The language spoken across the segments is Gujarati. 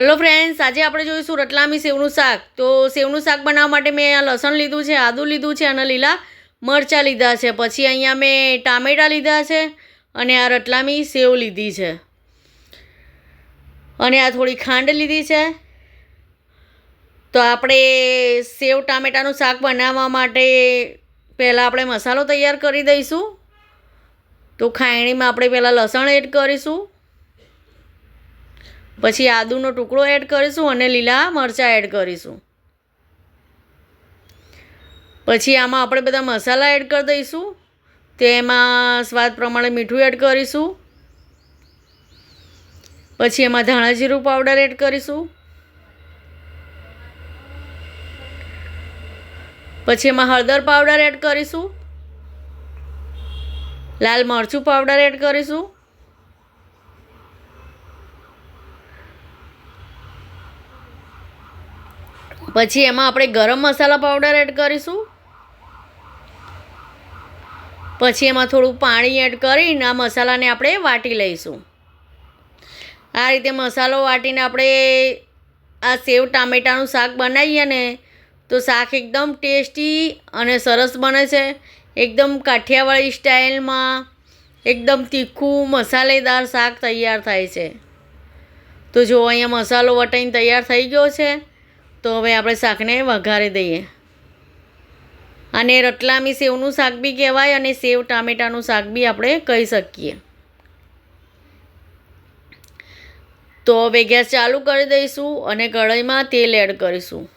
હેલો ફ્રેન્ડ્સ આજે આપણે જોઈશું રતલામી સેવનું શાક. તો સેવનું શાક બનાવવા માટે મેં આ લસણ લીધું છે, આદું લીધું છે અને લીલા મરચાં લીધા છે. પછી અહીંયા મેં ટામેટાં લીધા છે અને આ રતલામી સેવ લીધી છે. અને આ થોડી ખાંડ લીધી છે. તો આપણે સેવ ટામેટાનું શાક બનાવવા માટે પહેલાં આપણે મસાલો તૈયાર કરી દઈશું. તો ખાયણીમાં આપણે પહેલાં લસણ એડ કરીશું. પછી આદુનો ટુકડો એડ કરીશું અને લીલા મરચાં એડ કરીશું. પછી આમાં આપણે બધા મસાલા એડ કરી દઈશું. તેમાં સ્વાદ પ્રમાણે મીઠું એડ કરીશું. પછી એમાં ધાણા જીરું પાવડર એડ કરીશું. પછી એમાં હળદર પાવડર એડ કરીશું. લાલ મરચું પાવડર એડ કરીશું. પછી એમાં આપણે ગરમ મસાલા પાવડર એડ કરીશું. પછી એમાં થોડું પાણી એડ કરીને આ મસાલાને આપણે વાટી લઈશું. આ રીતે મસાલો વાટીને આપણે આ સેવ ટામેટાનું શાક બનાવીએ ને, તો શાક એકદમ ટેસ્ટી અને સરસ બને છે. એકદમ કાઠિયાવાડી સ્ટાઇલમાં એકદમ તીખું, મસાલેદાર શાક તૈયાર થાય છે. તો જો અહીંયા મસાલો વટાઈને તૈયાર થઈ ગયો છે. તો હવે આપણે શાકને વઘારી દઈએ. અને રતલામી સેવનું શાક બી કહેવાય અને સેવ ટામેટાનું શાક બી આપણે કહી શકીએ. તો હવે ગેસ ચાલુ કરી દઈશું અને કઢાઈમાં તેલ એડ કરીશું.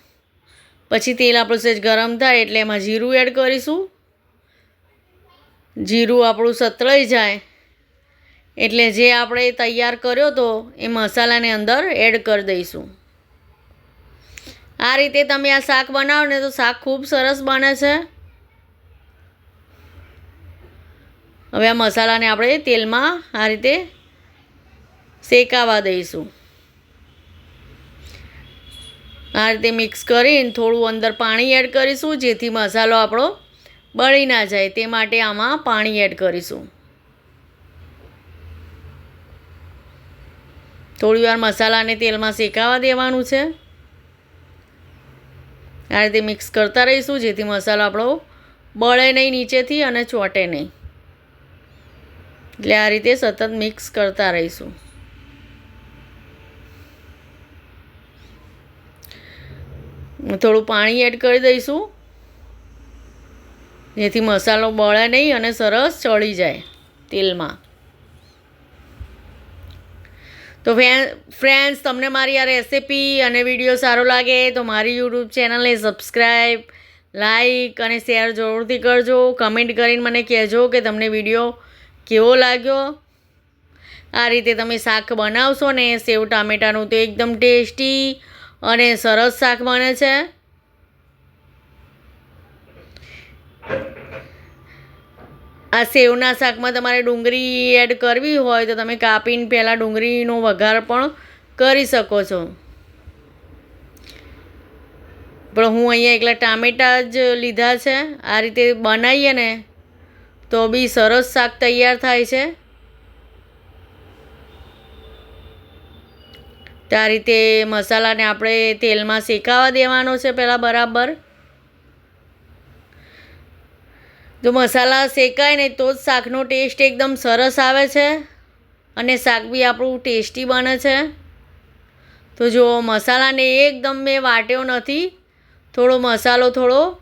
પછી તેલ આપણું સહેજ ગરમ થાય એટલે એમાં જીરું એડ કરીશું. જીરું આપણું સતળાઈ જાય. એટલે જે આપણે તૈયાર કર્યો તો એ મસાલાને અંદર એડ કરી દઈશું. આ રીતે તમે આ શાક બનાવો ને તો શાક ખૂબ સરસ બને છે. હવે આ મસાલાને આપણે તેલમાં આ રીતે શેકાવા દઈશું. આ રીતે મિક્સ કરીને થોડું અંદર પાણી એડ કરીશું, જેથી મસાલો આપણો બળી ના જાય. તે માટે આમાં પાણી એડ કરીશું. થોડી વાર મસાલાને તેલમાં શેકાવા દેવાનું છે. આ રીતે મિક્સ કરતા રહીશું, જેથી મસાલો આપણો બળે નહીં નીચેથી અને ચોટે નહીં. એટલે આ રીતે સતત મિક્સ કરતા રહીશું. થોડું પાણી એડ કરી દઈશું, જેથી મસાલો બળે નહીં અને સરસ ચડી જાય તેલમાં. તો ફ્રેન્ડ્સ તમને મારી આ રેસિપી અને વીડિયો સારો લાગે તો મારી યુટ્યુબ ચેનલને સબસ્ક્રાઈબ લાઈક અને શેર જરૂરથી કરજો. કમેન્ટ કરીને મને કહેજો કે તમને વીડિયો કેવો લાગ્યો. આ રીતે તમે શાક બનાવશો ને સેવ ટામેટાનું તો એકદમ ટેસ્ટી અને સરસ શાક બને છે. આ સેવના શાકમાં તમારે ડુંગળી એડ કરવી હોય તો તમે કાપીને પહેલાં ડુંગળીનો વઘાર પણ કરી શકો છો. પણ હું અહીંયા એકલા ટામેટાં જ લીધા છે. આ રીતે બનાવીએ ને તો બી સરસ શાક તૈયાર થાય છે. તો આ રીતે મસાલાને આપણે તેલમાં શેકાવા દેવાનો છે પહેલાં બરાબર. જો મસાલા શેકાય ને તો જ શાકનો ટેસ્ટ એકદમ સરસ આવે છે અને શાક બી આપણું ટેસ્ટી બને છે. તો જો મસાલાને એકદમ મેં વાટ્યો નથી, થોડો મસાલો થોડો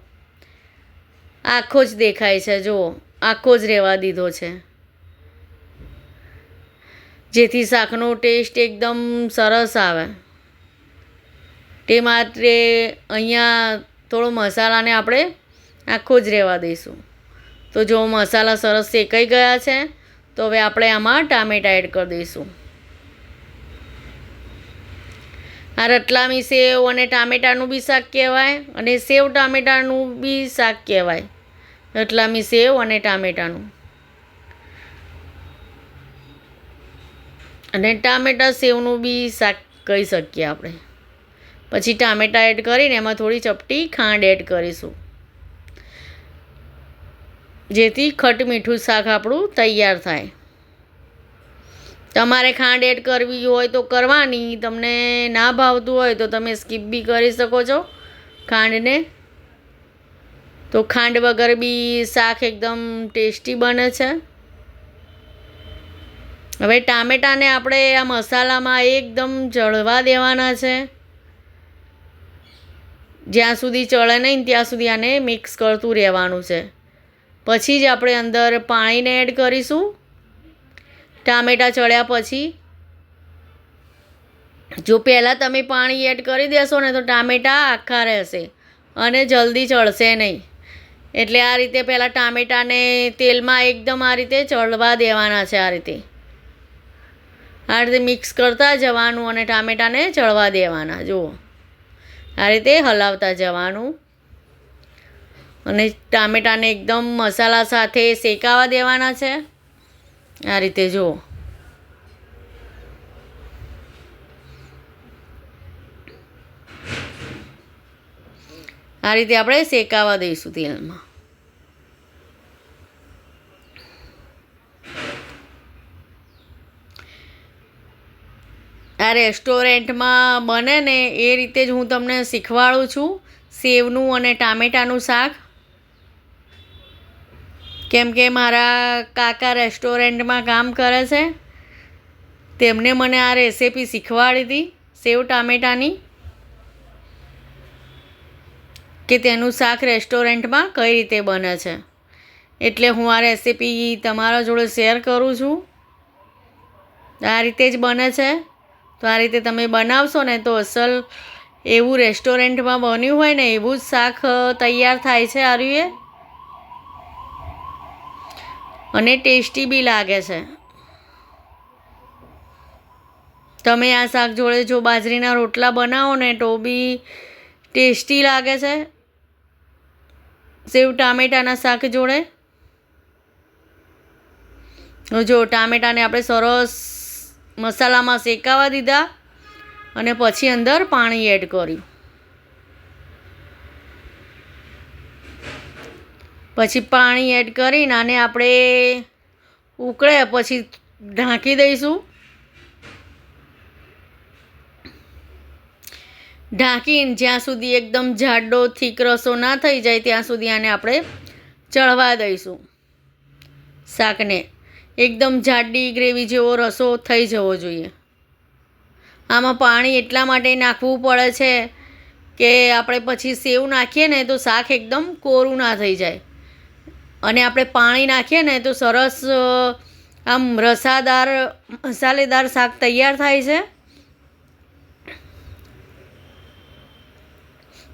આખો જ દેખાય છે જુઓ આખો જ રહેવા દીધો છે. જેથી શાકનો ટેસ્ટ એકદમ સરસ આવે. તે માટે અહીંયા થોડો મસાલાને આપણે આખો જ રહેવા દઈશું. તો જો મસાલા સરસ શેકાઈ ગયા છે, તો હવે આપણે આમાં ટામેટાં એડ કરી દઈશું. આ રતલામી સેવ અને ટામેટાનું બી શાક કહેવાય અને સેવ ટામેટાનું બી શાક કહેવાય. રતલામી સેવ અને ટામેટાનું. અને ટામેટા સેવનું બી શાક કહી શકીએ આપણે. પછી ટામેટાં એડ કરીને એમાં થોડી ચપટી ખાંડ એડ કરીશું. જેથી ખટ મીઠું શાક આપણું તૈયાર થાય. તમારે ખાંડ એડ કરવી હોય તો કરવાની, તમને ના ભાવતું હોય તો તમે સ્કીપ બી કરી શકો છો ખાંડને. તો ખાંડ વગર બી શાક એકદમ ટેસ્ટી બને છે. હવે ટામેટાને આપણે આ મસાલામાં એકદમ ચડવા દેવાના છે. જ્યાં સુધી ચડે નહીં, ત્યાં સુધી આને મિક્સ કરતું રહેવાનું છે. પછી જ આપણે અંદર પાણીને એડ કરીશું. ટામેટાં ચડ્યા પછી જો પહેલાં તમે પાણી એડ કરી દેશો ને તો ટામેટાં આખા રહેશે અને જલ્દી ચડશે નહીં. એટલે આ રીતે પહેલાં ટામેટાને તેલમાં એકદમ આ રીતે ચડવા દેવાના છે આ રીતે. આ રીતે મિક્સ કરતા જવાનું અને ટામેટાને ચડવા દેવાના, જુઓ. આ રીતે હલાવતા જવાનું. અને ટામેટાને એકદમ મસાલા સાથે શેકાવા દેવાના છે. આ રીતે જુઓ. આ રીતે આપણે શેકાવા દઈશું તેલમાં. આ રેસ્ટોરન્ટમાં બને ને એ રીતે જ હું તમને શીખવાડું છું. સેવનું અને ટામેટાનું શાક. કેમ કે મારા કાકા રેસ્ટોરન્ટમાં કામ કરે છે. તેમણે મને આ રેસીપી શીખવાડી હતી, સેવ ટામેટાની, કે તેનું શાક રેસ્ટોરન્ટમાં કઈ રીતે બને છે. એટલે હું આ રેસીપી તમારા જોડે શેર કરું છું. આ રીતે જ બને છે. તો આ રીતે તમે બનાવશો ને તો અસલ એવું રેસ્ટોરન્ટમાં બન્યું હોય ને એવું જ શાક તૈયાર થાય છે આર્યુએ. અને ટેસ્ટી બી લાગે છે. તમે આ શાક જોડે જો બાજરીના રોટલા બનાવો ને તો બી ટેસ્ટી લાગે છે. સેવ ટામેટાના શાક જોડે. જો ટામેટાને આપણે સરસ મસાલામાં શેકાવા દીધા અને પછી અંદર પાણી એડ કર્યું. પછી પાણી એડ કરીને આને આપણે ઉકળે પછી ઢાંકી દઈશું. ઢાંકીને જ્યાં સુધી એકદમ જાડો, થીક રસો ના થઈ જાય ત્યાં સુધી આને આપણે ચડવા દઈશું. શાકને એકદમ જાડી, ગ્રેવી જેવો રસો થઈ જવો જોઈએ. આમાં પાણી એટલા માટે નાખવું પડે છે કે આપણે પછી સેવ નાખીએ ને તો શાક એકદમ કોરું ના થઈ જાય. અને આપણે પાણી નાખીએ ને તો સરસ આમ રસાદાર, મસાલેદાર શાક તૈયાર થાય છે.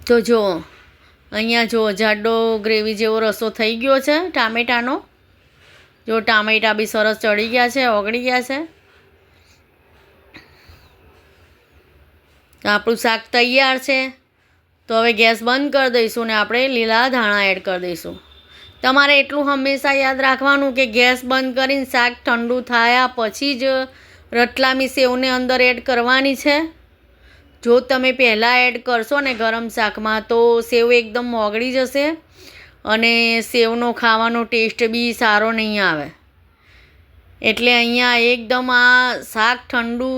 તો જો, અહીંયા જો જાડો ગ્રેવી જેવો રસો થઈ ગયો છે, ટામેટાનો. જો ટામેટા બી સરસ ચડી ગયા છે, ઓગળી ગયા છે. આપણું શાક તૈયાર છે. તો હવે ગેસ બંધ કરી દઈશું ને આપણે લીલા ધાણા એડ કરી દઈશું. તમારે એટલું હંમેશા યાદ રાખવાનું કે ગેસ બંધ કરીને શાક ઠંડુ થયા પછી જ રતલામી સેવને અંદર એડ કરવાની છે. જો તમે પહેલાં એડ કરશો ને ગરમ શાકમાં તો સેવ એકદમ મોગળી જશે અને સેવનો ખાવાનો ટેસ્ટ બી સારો નહીં આવે. એટલે અહીંયા એકદમ આ શાક ઠંડુ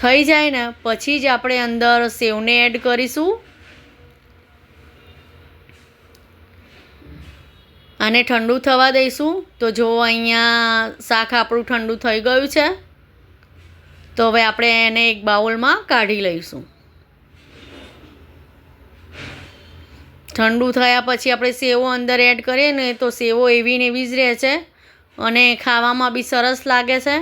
થઈ જાય ને પછી જ આપણે અંદર સેવને એડ કરીશું. આને ઠંડુ થવા દઈશું. તો જો અહીંયા શાક આપણું ઠંડુ થઈ ગયું છે, તો હવે આપણે એને એક બાઉલમાં કાઢી લઈશું. ઠંડુ થયા પછી આપણે સેવો અંદર એડ કરીએ ને તો સેવો એવી ને એવી જ રહે છે. અને ખાવામાં બી સરસ લાગે છે.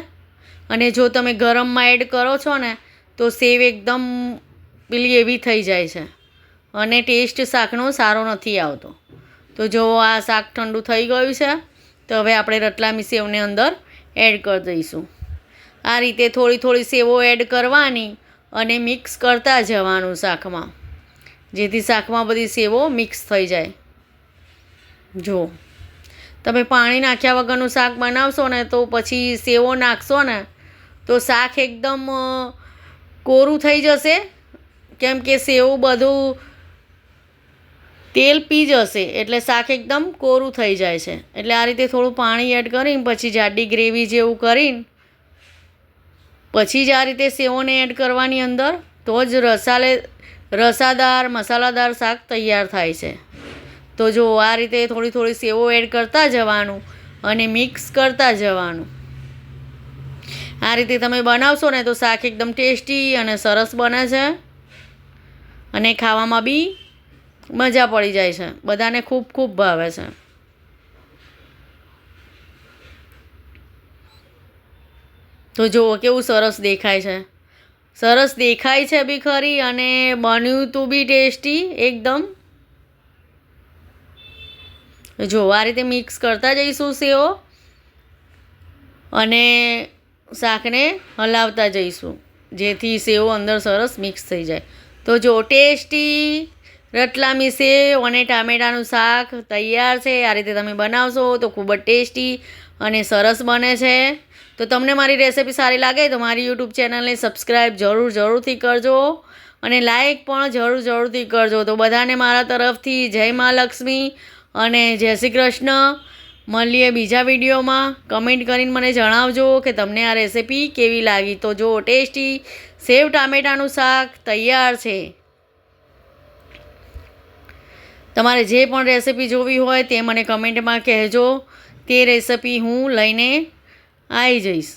અને જો તમે ગરમમાં એડ કરો છો ને, તો સેવ એકદમ પેલી એવી થઈ જાય છે. અને ટેસ્ટ શાકનો સારો નથી આવતો. તો જો આ શાક ઠંડુ થઈ ગયું છે, તો હવે આપણે રતલામી સેવને અંદર એડ કરી દઈશું. આ રીતે થોડી થોડી સેવો એડ કરવાની અને મિક્સ કરતા જવાનું શાકમાં. જેથી શાકમાં બધી સેવો મિક્સ થઈ જાય. જો, તમે પાણી નાખ્યા વગરનું શાક બનાવશો ને તો પછી સેવો નાખશો ને, તો શાક એકદમ કોરું થઈ જશે. કેમ કે સેવ બધું તેલ પી જશે એટલે શાક એકદમ કોરું થઈ જાય છે. એટલે આ રીતે થોડું પાણી એડ કરીને, પછી જાડી ગ્રેવી જેવું કરીને, પછી જ આ રીતે સેવોને એડ કરવાની અંદર, તો જ રસાલે, રસાદાર, મસાલાદાર શાક તૈયાર થાય છે. તો જો આ રીતે થોડી થોડી સેવો એડ કરતા જવાનું અને મિક્સ કરતા જવાનું. આ રીતે તમે બનાવશો ને તો શાક એકદમ ટેસ્ટી અને સરસ બને છે. અને ખાવામાં બી મજા પડી જાય છે. બધાને ખૂબ ખૂબ ભાવે છે. તો જુઓ કેવું સરસ દેખાય છે. સરસ દેખાય છે બી ખરી અને બન્યું તું બી ટેસ્ટી એકદમ. જો આ રીતે મિક્સ કરતા જઈશું સેવો અને શાકને હલાવતા જઈશું. જેથી સેવો અંદર સરસ મિક્સ થઈ જાય. તો જો ટેસ્ટી. રતલામી સેવ અને ટામેટાનું શાક તૈયાર છે. આ રીતે તમે બનાવશો તો ખૂબ જ ટેસ્ટી અને સરસ બને છે. તો તમને મારી રેસિપી સારી લાગે તો મારી યુટ્યુબ ચેનલને સબસ્ક્રાઈબ જરૂર જરૂરથી કરજો અને લાઈક પણ જરૂર જરૂરથી કરજો. તો બધાને મારા તરફથી જય મા લક્ષ્મી અને જય શ્રી કૃષ્ણ. મળીએ બીજા વિડીયોમાં. કમેન્ટ કરીને મને જણાવજો કે તમને આ રેસિપી કેવી લાગી. તો જો ટેસ્ટી સેવ ટામેટાનું શાક તૈયાર છે. તમારે જે પણ રેસિપી જોવી હોય તે મને કમેન્ટમાં કહેજો. તે રેસિપી હું લઈને આવી જઈશ.